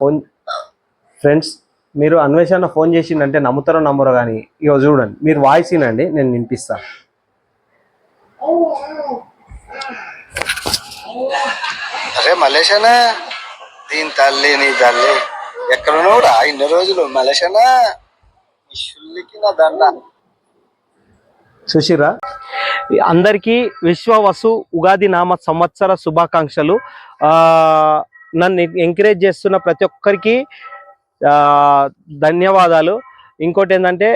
Phone friends మీరు అన్వేషణ phone చేసిందంటే నమ్ముతారో నమ్మరో కానీ ఇగో చూడండి మీరు వాయిస్ వినండి నేను వినిపిస్తా. అరే మలేషనా దీని తల్లి నీ తల్లి ఎక్కడున్నావురా ఇన్ని రోజులు మలేషనా ఈ షుల్లికి నా దండ. సుశీరా అందరికీ విశ్వవసు ఉగాది నామ సంవత్సర శుభాకాంక్షలు. ఆ, నన్ను ఎంకరేజ్ చేస్తున్న ప్రతి ఒక్కరికి ధన్యవాదాలు. ఇంకోటి ఏంటంటే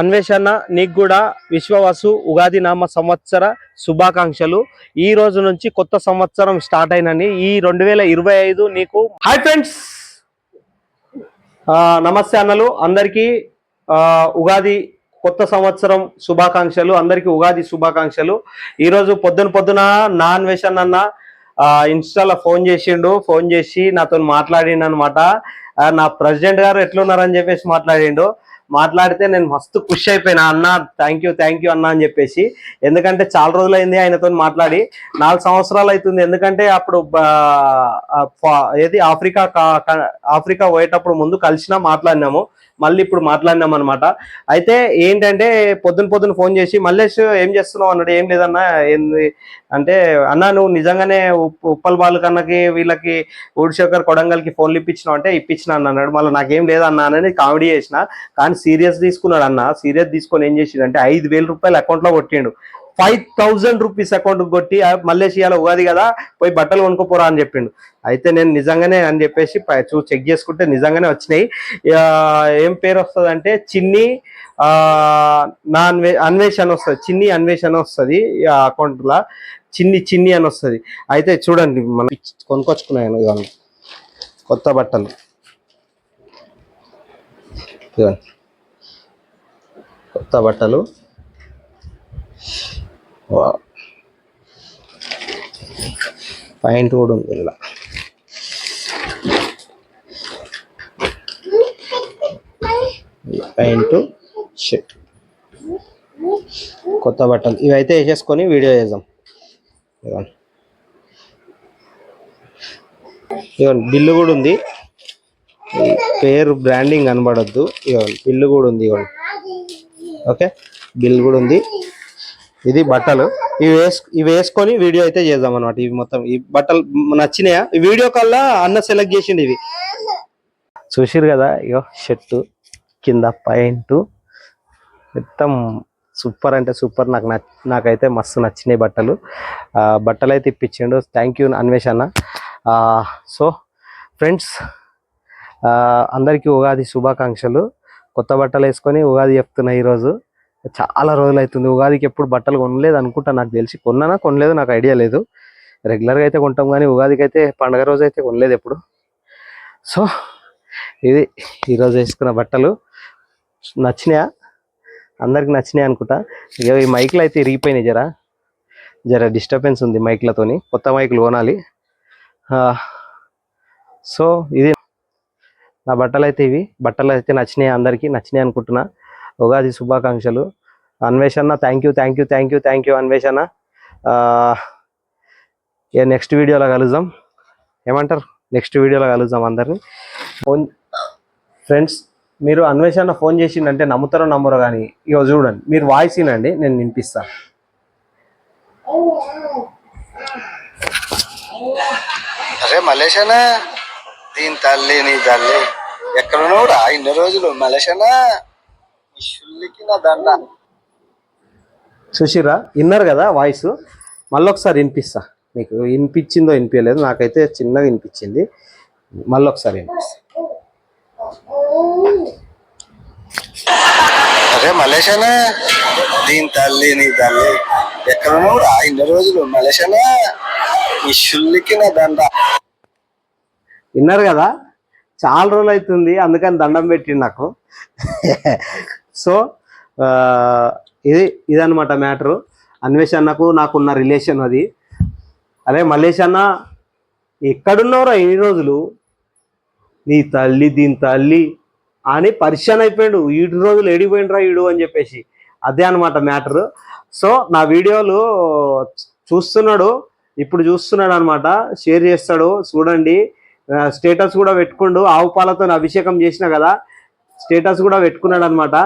అన్వేషణ నీకు కూడా విశ్వవసు ఉగాది నామ సంవత్సర శుభాకాంక్షలు. ఈ రోజు నుంచి కొత్త సంవత్సరం స్టార్ట్ అయినని ఈ రెండు వేల ఇరవై ఐదు నీకు హాయ్ ఫ్రెండ్స్ నమస్తే అన్నలు. అందరికీ ఉగాది కొత్త సంవత్సరం శుభాకాంక్షలు. అందరికీ ఉగాది శుభాకాంక్షలు. ఈరోజు పొద్దున పొద్దున నా అన్వేషణ అన్న ఇన్స్టాలో ఫోన్ చేసిండు ఫోన్ చేసి నాతో మాట్లాడిండు అనమాట నా ప్రెసిడెంట్ గారు ఎట్లున్నారని చెప్పేసి మాట్లాడిండు. మాట్లాడితే నేను మస్తు ఖుషి అయిపోయినా అన్న థ్యాంక్ యూ థ్యాంక్ యూ అన్న అని చెప్పేసి. ఎందుకంటే చాలా రోజులైంది ఆయనతో మాట్లాడి. నాలుగు సంవత్సరాలు అవుతుంది. ఎందుకంటే అప్పుడు బా- ఏది ఆఫ్రికా కా- కా- ఆఫ్రికా పోయేటప్పుడు ముందు కలిసినా మాట్లాడినాము. మళ్ళీ ఇప్పుడు మాట్లాడినాం అనమాట అయితే ఏంటంటే పొద్దున పొద్దున ఫోన్ చేసి మల్లేష్ ఏం చేస్తున్నావు? అన్నాడు. ఏం లేదన్నా ఏంది? అంటే అన్న నువ్వు నిజంగానే ఉప్- ఉప్పల్ బాలకన్నకి వీళ్ళకి ఊడిశేఖర్ కొడంగల్కి ఫోన్లు ఇప్పించినావు అంటే ఇప్పించిన అన్నాడు. మళ్ళీ నాకేం లేదన్నా అనేది కామెడీ చేసిన కానీ సీరియస్ తీసుకున్నాడు అన్న. సీరియస్ తీసుకొని ఏం చేసిండంటే ఐదు వేల రూపాయలు అకౌంట్లో కొట్టిండు. ఫైవ్ థౌజండ్ రూపీస్ అకౌంట్ కొట్టి మలేషియాలో ఉగాది కదా పోయి బట్టలు కొనుక్కోపోరా అని చెప్పిండు. అయితే నేను నిజంగానే అని చెప్పేసి చూ చెక్ చేసుకుంటే నిజంగానే వచ్చినాయి. ఏం పేరు వస్తుంది అంటే చిన్ని నా అన్వే అన్వేషణ వస్తుంది. చిన్ని అన్వేషణ వస్తుంది ఆ అకౌంట్ లా. చిన్ని చిన్ని అని వస్తుంది. అయితే చూడండి మనం కొనుక్కొచ్చుకున్నాను ఇవన్నీ. కొత్త బట్టలు. కొత్త బట్టలు. పాయింట్ కూడా ఉంది ఇలా ప్యాంటు షర్ట్ కొత్త బట్టలు. ఇవైతే వేసేసుకొని వీడియో చేద్దాం. ఇవ్వండి బిల్లు కూడా ఉంది. పేరు బ్రాండింగ్ కనబడద్దు. ఇవ్వండి బిల్లు కూడా ఉంది. ఇవ్వండి ఓకే? బిల్ కూడా ఉంది. ఇది బట్టలు. ఇవి వేసు ఇవి వేసుకొని వీడియో అయితే చేద్దాం అనమాట ఇవి మొత్తం ఈ బట్టలు నచ్చినాయా? ఈ వీడియో కల్లా అన్న సెలెక్ట్ చేసిండు ఇవి. చూసిరు కదా ఇగో షర్టు కింద పాయింట్. మొత్తం సూపర్ అంటే సూపర్. నాకు నాకైతే మస్తు నచ్చినాయి బట్టలు. బట్టలు అయితే ఇప్పించిండు. Thank you Anveshana so friends అందరికీ ఉగాది శుభాకాంక్షలు. కొత్త బట్టలు వేసుకొని ఉగాది చెప్తున్నా ఈరోజు. చాలా రోజులు అవుతుంది ఉగాదికి ఎప్పుడు బట్టలు కొనలేదు అనుకుంటా నాకు తెలిసి. కొన్నానా? కొనలేదు. నాకు ఐడియా లేదు. రెగ్యులర్గా అయితే కొంటాం కానీ ఉగాదికి అయితే పండగ రోజు అయితే కొనలేదు ఎప్పుడు. సో ఇది ఈరోజు వేసుకున్న బట్టలు. నచ్చినాయా? అందరికి నచ్చినాయి అనుకుంటా. ఇక ఈ మైక్లు అయితే ఇరిగిపోయినాయి జరా. జర డిస్టర్బెన్స్ ఉంది మైక్లతోని. కొత్త మైకులు కొనాలి. సో ఇది నా బట్టలు అయితే ఇవి. బట్టలు అయితే నచ్చినాయి? అందరికీ నచ్చినాయి అనుకుంటున్నా. ఉగాది శుభాకాంక్షలు. Anveshana thank you thank you thank you thank you Anveshana. ఏ ఇక నెక్స్ట్ వీడియోలో కలుద్దాం. ఏమంటారు? నెక్స్ట్ వీడియోలో కలుద్దాం అందరినీ. ఫోన్ ఫ్రెండ్స్ మీరు అన్వేషణ ఫోన్ చేసిందంటే నమ్ముతారో నమ్మరో కానీ ఇక చూడండి మీరు వాయిస్ వినండి నేను వినిపిస్తా. అరే మలేషనా? దీని తల్లి నీ తల్లి ఎక్కడున్నావురా ఇన్ని రోజులు మలేషనా? చూసిరా విన్నారు కదా వాయిస్? మళ్ళీ ఒకసారి వినిపిస్తా. మీకు వినిపించిందో వినిపించలేదు నాకైతే చిన్నగా వినిపించింది. మళ్ళీ ఒకసారి వినిపిస్తా. అరే మలేషనా దీని తల్లి నీ తల్లి. ఎక్కడున్నావురా ఇన్ని రోజులు. మలేషనా ఈ షుల్లికి నా దండ. విన్నారు కదా? చాలా రోజులు అవుతుంది అందుకని దండం పెట్టిండు నాకు. సో ఇది ఇదనమాట మ్యాటరు. అన్వేషణకు నాకున్న రిలేషన్ అది. అరే మల్లేష్ అన్న ఎక్కడున్నావురా ఎన్ని రోజులు? నీ తల్లి దీని తల్లి అని పరిచయం అయిపోయాడు. ఈడు రోజులు ఏడిపోయిండ్రా ఈడు అని చెప్పేసి. అదే అనమాట మ్యాటరు. సో నా వీడియోలు చూస్తున్నాడు. ఇప్పుడు చూస్తున్నాడు అనమాట షేర్ చేస్తాడు. చూడండి. స్టేటస్ కూడా పెట్టుకుండు. ఆవు పాలతో అభిషేకం చేసిన కదా స్టేటస్ కూడా పెట్టుకున్నాడు అనమాట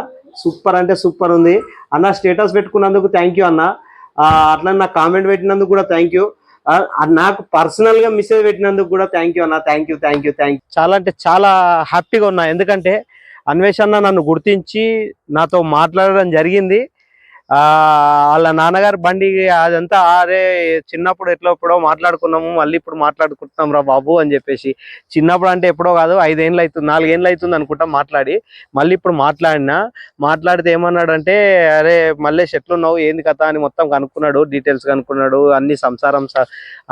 సూపర్ అంటే సూపర్ ఉంది. అన్న స్టేటస్ పెట్టుకున్నందుకు థ్యాంక్ యూ అన్న. అట్లా నాకు కామెంట్ పెట్టినందుకు కూడా థ్యాంక్ యూ నాకు పర్సనల్గా మెసేజ్ పెట్టినందుకు కూడా థ్యాంక్ యూ అన్న. Thank you thank you thank చాలా అంటే చాలా హ్యాపీగా ఉన్నా. ఎందుకంటే అన్వేషణ నన్ను గుర్తించి నాతో మాట్లాడడం జరిగింది. వాళ్ళ నాన్నగారు బండి అదంతా అరే చిన్నప్పుడు ఎట్లా ఎప్పుడో మాట్లాడుకున్నాము మళ్ళీ ఇప్పుడు మాట్లాడుకుంటున్నాం రా బాబు అని చెప్పేసి. చిన్నప్పుడు అంటే ఎప్పుడో కాదు ఐదేళ్ళు అవుతుంది నాలుగేళ్ళు అవుతుంది అనుకుంటా మాట్లాడి. మళ్ళీ ఇప్పుడు మాట్లాడినా మాట్లాడితే ఏమన్నాడంటే అరే మల్లేష్ ఎట్లున్నావు ఏంది కథ అని మొత్తం కనుక్కున్నాడు డీటెయిల్స్ కనుక్కున్నాడు అన్ని సంసారం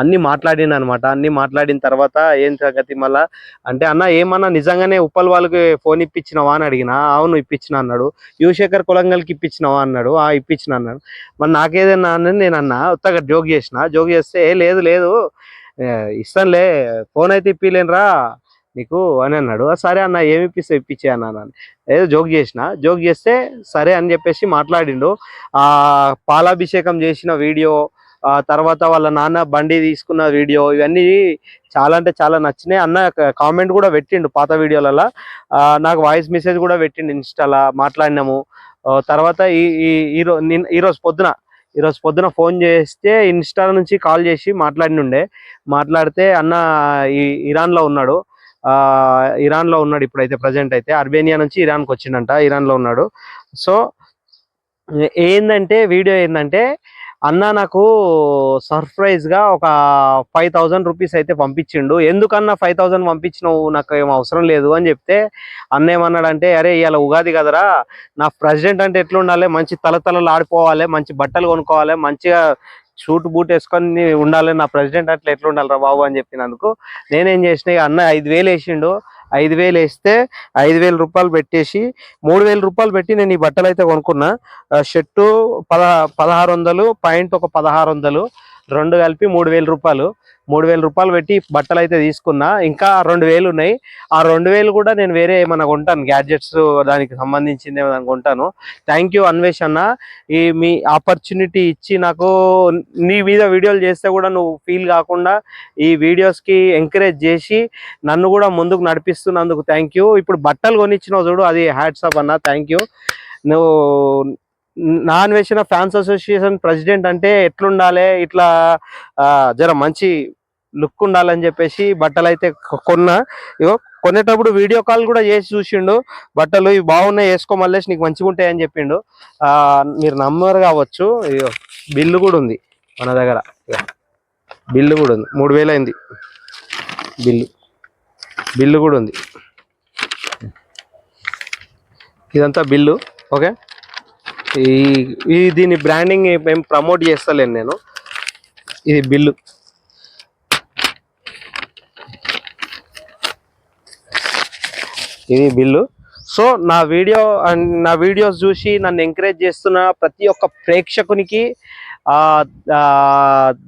అన్ని మాట్లాడిన అనమాట అన్ని మాట్లాడిన తర్వాత ఏం సంగతి మళ్ళా? అంటే అన్న ఏమన్నా నిజంగానే ఉప్పల్ వాళ్ళకి ఫోన్ ఇప్పించినవా అని అడిగినా అవును ఇప్పించిన అన్నాడు. యువశేఖర్ కొలంగల్కి ఇప్పించినావా అన్నాడు. ఆ ఇప్పించిన అన్నాడు మరి నాకేదన్నా అని నేను అన్నా ఉత్తగా జోక్ చేసిన జోక్ చేస్తే "ఏ, లేదు లేదు ఇస్తానులే ఫోన్ అయితే ఇప్పిలేనురా నీకు అని అన్నాడు. సరే అన్న ఏమి ఇప్పిస్తే ఇప్పించే అన్నాను. ఏదో జోక్ చేసిన జోక్ చేస్తే సరే అని చెప్పేసి మాట్లాడిండు. ఆ పాలాభిషేకం చేసిన వీడియో ఆ తర్వాత వాళ్ళ నాన్న బండి తీసుకున్న వీడియో ఇవన్నీ చాలా అంటే చాలా నచ్చినాయి. అన్న కామెంట్ కూడా పెట్టిండు పాత వీడియోలలో నాకు వాయిస్ మెసేజ్ కూడా పెట్టిండు ఇన్స్టాలో మాట్లాడినాము. తర్వాత ఈ ఈరోజు ఈరోజు పొద్దున ఈరోజు పొద్దున ఫోన్ చేస్తే ఇన్స్టా నుంచి కాల్ చేసి మాట్లాడినుండే. మాట్లాడితే అన్న ఈ ఇరాన్లో ఉన్నాడు. ఇరాన్లో ఉన్నాడు ఇప్పుడైతే ప్రజెంట్ అయితే. అర్బేనియా నుంచి ఇరాన్కి వచ్చిండంట ఇరాన్లో ఉన్నాడు. సో ఏందంటే వీడియో ఏంటంటే అన్న నాకు సర్ప్రైజ్గా ఒక ఫైవ్ థౌజండ్ రూపీస్ అయితే పంపించిండు. ఎందుకన్నా ఫైవ్ థౌజండ్ పంపించినావు? నాకు ఏం అవసరం లేదు అని చెప్తే అన్న ఏమన్నాడంటే అరే ఇవాళ ఉగాది కదరా నా ప్రెసిడెంట్ అంటే ఎట్లుండాలి? మంచి తలతలలు ఆడిపోవాలి మంచి బట్టలు కొనుక్కోవాలి మంచిగా షూట్ బూట్ వేసుకొని ఉండాలి నా ప్రెసిడెంట్ అట్లా ఎట్లా ఉండాలి రా బాబు? అని చెప్పినందుకు నేనేం చేసిన అన్న ఐదు వేలు వేసిండు. ఐదు వేలు వేస్తే ఐదు వేల రూపాయలు పెట్టేసి మూడు వేల రూపాయలు పెట్టి నేను ఈ బట్టలు అయితే కొనుక్కున్నా షర్టు పద పదహారు వందలు పాయింట్ ఒక పదహారు వందలు రెండు కలిపి మూడు వేల రూపాయలు. మూడు వేల రూపాయలు పెట్టి బట్టలు అయితే తీసుకున్నా. ఇంకా రెండు వేలు ఉన్నాయి. ఆ రెండు వేలు కూడా నేను వేరే ఏమైనా కొంటాను. గ్యాడ్జెట్స్ దానికి సంబంధించింది ఏమైనా కొంటాను. థ్యాంక్ యూ అన్వేష్ అన్న. ఈ మీ ఆపర్చునిటీ ఇచ్చి నాకు నీ మీద వీడియోలు చేస్తే కూడా నువ్వు ఫీల్ కాకుండా ఈ వీడియోస్కి ఎంకరేజ్ చేసి నన్ను కూడా ముందుకు నడిపిస్తున్నందుకు థ్యాంక్ యూ ఇప్పుడు బట్టలు కొనిచ్చినావు చూడు అది హ్యాట్సాప్ అన్న. థ్యాంక్ యూ నువ్వు నా అన్వేషణ ఫ్యాన్స్ అసోసియేషన్ ప్రెసిడెంట్ అంటే ఎట్లుండాలి? ఇట్లా జర మంచి లుక్ ఉండాలని చెప్పేసి బట్టలు అయితే కొన్నా. ఇగో కొనేటప్పుడు వీడియో కాల్ కూడా చేసి చూసిండు. బట్టలు ఇవి బాగున్నాయి వేసుకో మళ్ళీ నీకు మంచిగా ఉంటాయి అని చెప్పిండు. ఆ మీరు నమ్మరు కావచ్చు. ఇగో బిల్లు కూడా ఉంది మన దగ్గర. బిల్లు కూడా ఉంది. మూడు వేలు అయింది బిల్లు. బిల్లు కూడా ఉంది. ఇదంతా బిల్లు ఓకే? ఈ ఈ దీని బ్రాండింగ్ ఏం ప్రమోట్ చేస్తలేను నేను. ఇది బిల్లు. ఇది బిల్లు. సో నా వీడియో అండ్ నా వీడియోస్ చూసి నన్ను ఎంకరేజ్ చేస్తున్న ప్రతి ఒక్క ప్రేక్షకునికి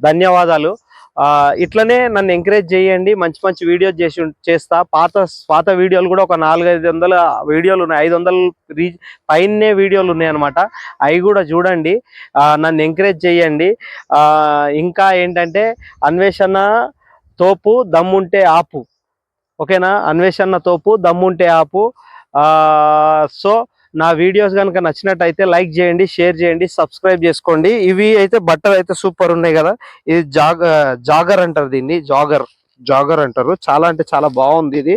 ధన్యవాదాలు. ఇట్లనే నన్ను ఎంకరేజ్ చేయండి. మంచి మంచి వీడియోస్ చేసి చేస్తా. పాత పాత వీడియోలు కూడా ఒక నాలుగైదు వందల వీడియోలు ఉన్నాయి. ఐదు వందలు రీ పైనే వీడియోలు ఉన్నాయి అనమాట అవి కూడా చూడండి. నన్ను ఎంకరేజ్ చేయండి. ఇంకా ఏంటంటే అన్వేషణ తోపు దమ్ముంటే ఆపు. ఓకేనా? అన్వేషణ తోపు దమ్ముంటే ఆపు. సో నా వీడియోస్ కనుక నచ్చినట్టయితే లైక్ చేయండి షేర్ చేయండి సబ్స్క్రైబ్ చేసుకోండి. ఇవి అయితే బట్టలు అయితే సూపర్ ఉన్నాయి కదా. ఇది జాగ జాగర్ అంటారు దీన్ని. జాగర్ జాగర్ అంటారు. చాలా అంటే చాలా బాగుంది ఇది.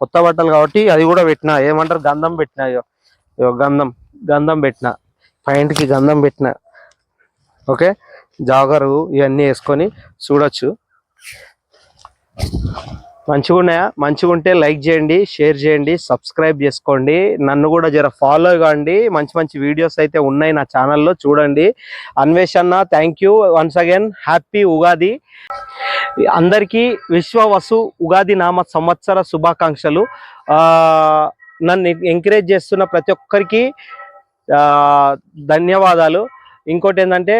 కొత్త బట్టలు కాబట్టి అది కూడా పెట్టిన. ఏమంటారు? గంధం పెట్టిన. గంధం గంధం పెట్టిన. పైంట్కి గంధం పెట్టిన. ఓకే? జాగరు ఇవన్నీ వేసుకొని చూడొచ్చు. మంచిగా ఉన్నాయా మంచిగా ఉంటే లైక్ చేయండి షేర్ చేయండి సబ్స్క్రైబ్ చేసుకోండి. నన్ను కూడా జర ఫాలో కాండి. మంచి మంచి వీడియోస్ అయితే ఉన్నాయి నా ఛానల్లో చూడండి. Anveshana thank you once again happy Ugadi. అందరికీ విశ్వవసు ఉగాది నామ సంవత్సర శుభాకాంక్షలు. నన్ను ఎంకరేజ్ చేస్తున్న ప్రతి ఒక్కరికి ధన్యవాదాలు. ఇంకోటి ఏంటంటే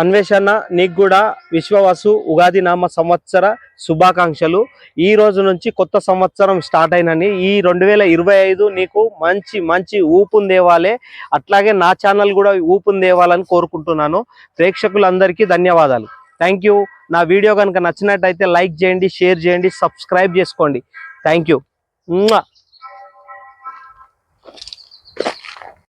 అన్వేషణ నీకు కూడా విశ్వవసు ఉగాది నామ సంవత్సర శుభాకాంక్షలు. ఈ రోజు నుంచి కొత్త సంవత్సరం స్టార్ట్ అయినని ఈ రెండు వేల ఇరవై ఐదు నీకు మంచి మంచి ఊపును దేవాలే అట్లాగే నా ఛానల్ కూడా ఊపును దేవాలని కోరుకుంటున్నాను. ప్రేక్షకులందరికీ ధన్యవాదాలు. Thank you. నా వీడియో కనుక నచ్చినట్టయితే లైక్ చేయండి షేర్ చేయండి సబ్స్క్రైబ్ చేసుకోండి. Thank you.